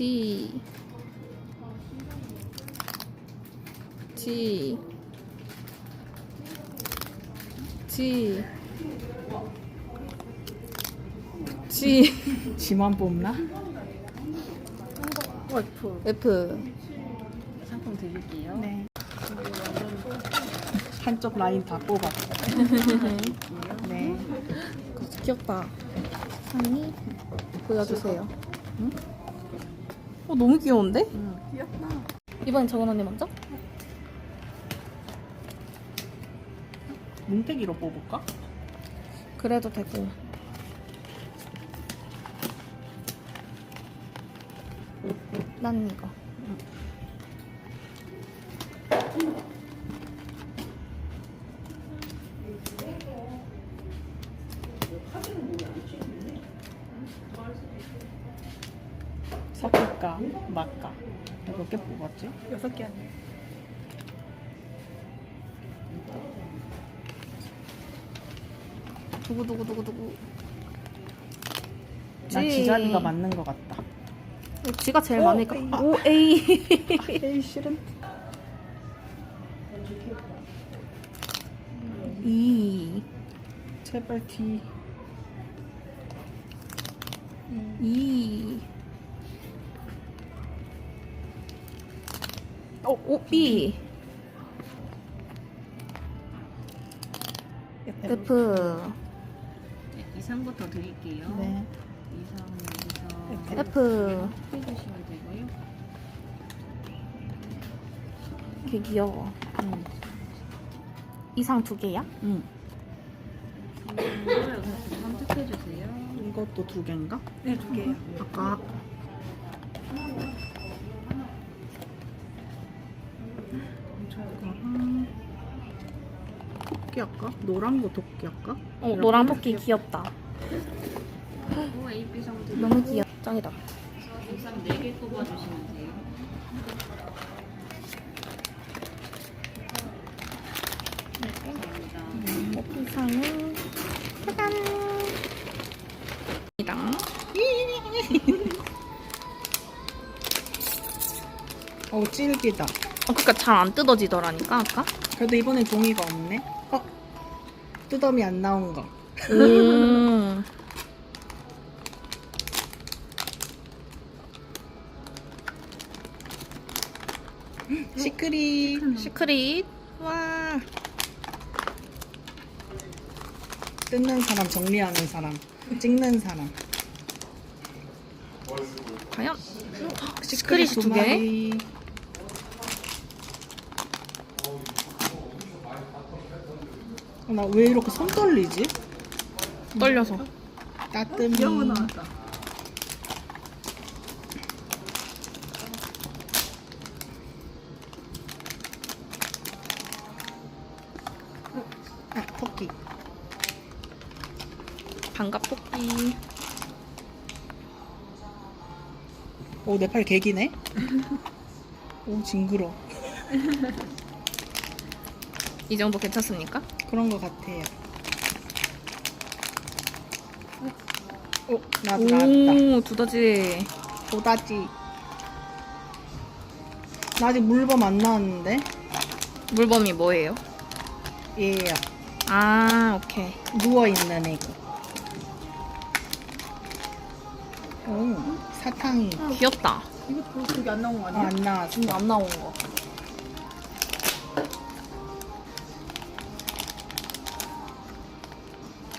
G G G G 지만 뽑나? F F 상품 드릴게요. 네. 한쪽 라인 다 뽑았어. 네. 귀엽다. 상이 보여주세요. 응? 어 너무 귀여운데? 귀엽다. 이번엔 정은 언니 먼저? 뭉태기로 뽑을까? 그래도 되고. 난 이거. 섞 말까? 몇개 뽑았지? 여섯 개 아니에요? 두구 두구 두구 두구. 나 지. 지자리가 맞는 것 같다. 지가 제일 오, 많으니까. 에이. 오 A. 에이 싫은. E 제발 D. E. 어, 오 B F 네, 이상부터 드릴게요. 네. 이상 여기서 F 해주시면 되고요. 개 귀여워. 응. 이상 두 개야? 응. 이거를 선택해 주세요. 이것도 두 개인가? 네, 두 개요. 아까 토끼 할까? 노란 거 토끼 할까? 어, 노란 토끼 귀엽다. 오. 너무 귀엽. 짱이다. 4개 뽑아주시면 돼요. 네, 감사합니다. 이상은 짜잔. 이랑 어 찔기다. 어, 그니까 잘 안 뜯어지더라니까 아까. 그래도 이번엔 종이가 없네. 어 뚜덤이 안 나온 거. 음. 시크릿. 시크릿. 와. 뜯는 사람, 정리하는 사람, 찍는 사람. 과연 시크릿이 두 개? 마리. 나 왜 이렇게 손 떨리지? 떨려서. 따뜻미. 아, 토끼. 반갑 토끼. 오, 내 팔 개기네? 오, 징그러. 이 정도 괜찮습니까? 그런 것 같아요. 오, 나도 나왔다. 오, 두더지. 도다지. 나 아직 물범 안 나왔는데? 물범이 뭐예요? 얘야. 아, 오케이. 누워있는 애고. 오, 사탕이. 귀엽다. 이거 그게 안 나온 거 어, 안 나왔어. 지금 안 나온 거.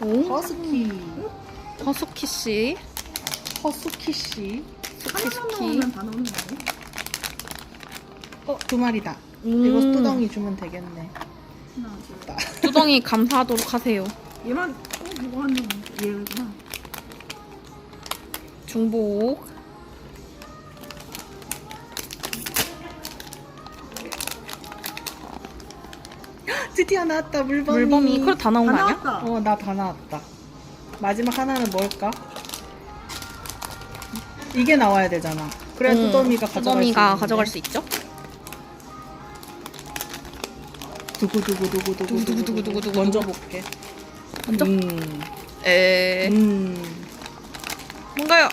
오, 허스키. 허스키 씨. 허스키 씨. 스키 스키. 거 아니에요? 어, 두 마리다. 음. 이거 뚜덩이 주면 되겠네. 하나, 둘. 나. 두덩이 감사하도록 하세요. 얘만, 어, 이거 하는 얘구나. 중복. 드디어 나왔다, 물범이. 물범이 그걸 다 나온 거다 아니야? 나왔다. 어, 나 다 나왔다. 마지막 하나는 뭘까? 이게 나와야 되잖아. 그래야 응, 뚜더미가 가져갈 두더미가 수. 가져갈 수 있죠? 두구 두구 두구 두구 두구 두구 먼저 볼게. 먼저? 음. 에 음. 뭔가요?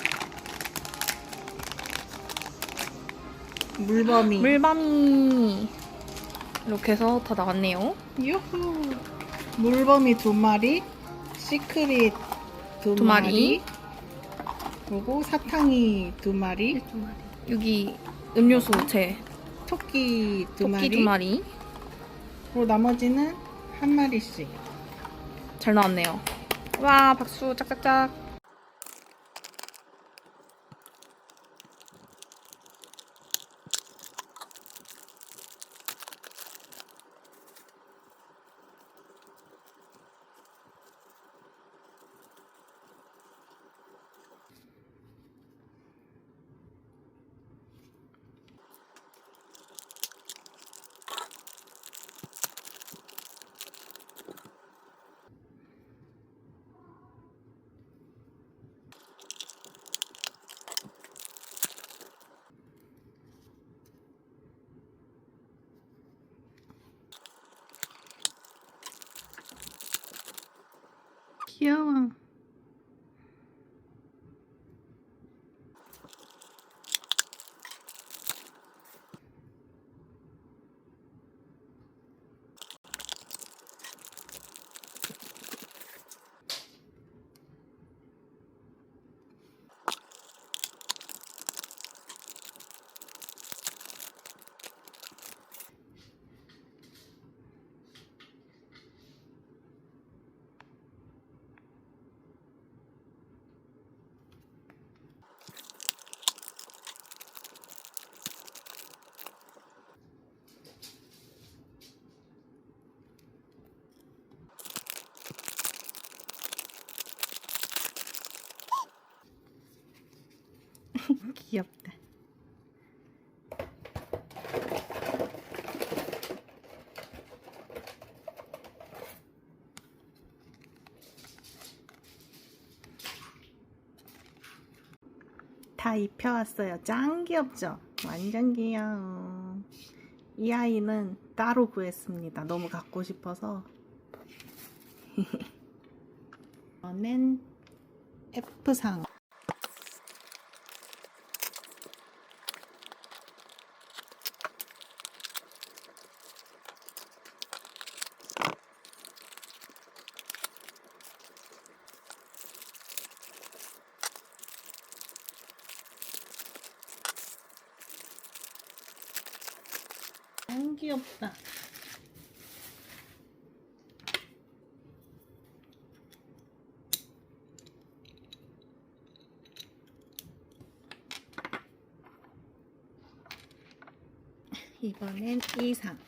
물범이. 물밤이 이렇게 해서 다 나왔네요. 유후. 물범이 두 마리, 시크릿 두, 두 마리. 마리, 그리고 사탕이 두 마리, 두 마리. 여기 음료수 제 토끼 두 토끼 마리, 두 마리 그리고 나머지는 한 마리씩. 잘 나왔네요. 와 박수 짝짝짝. 귀여 귀엽다. 다 입혀왔어요. 짱 귀엽죠? 완전 귀여워. 이 아이는 따로 구했습니다. 너무 갖고 싶어서. 이거는 F상. 안 귀엽다. 이번엔 이상.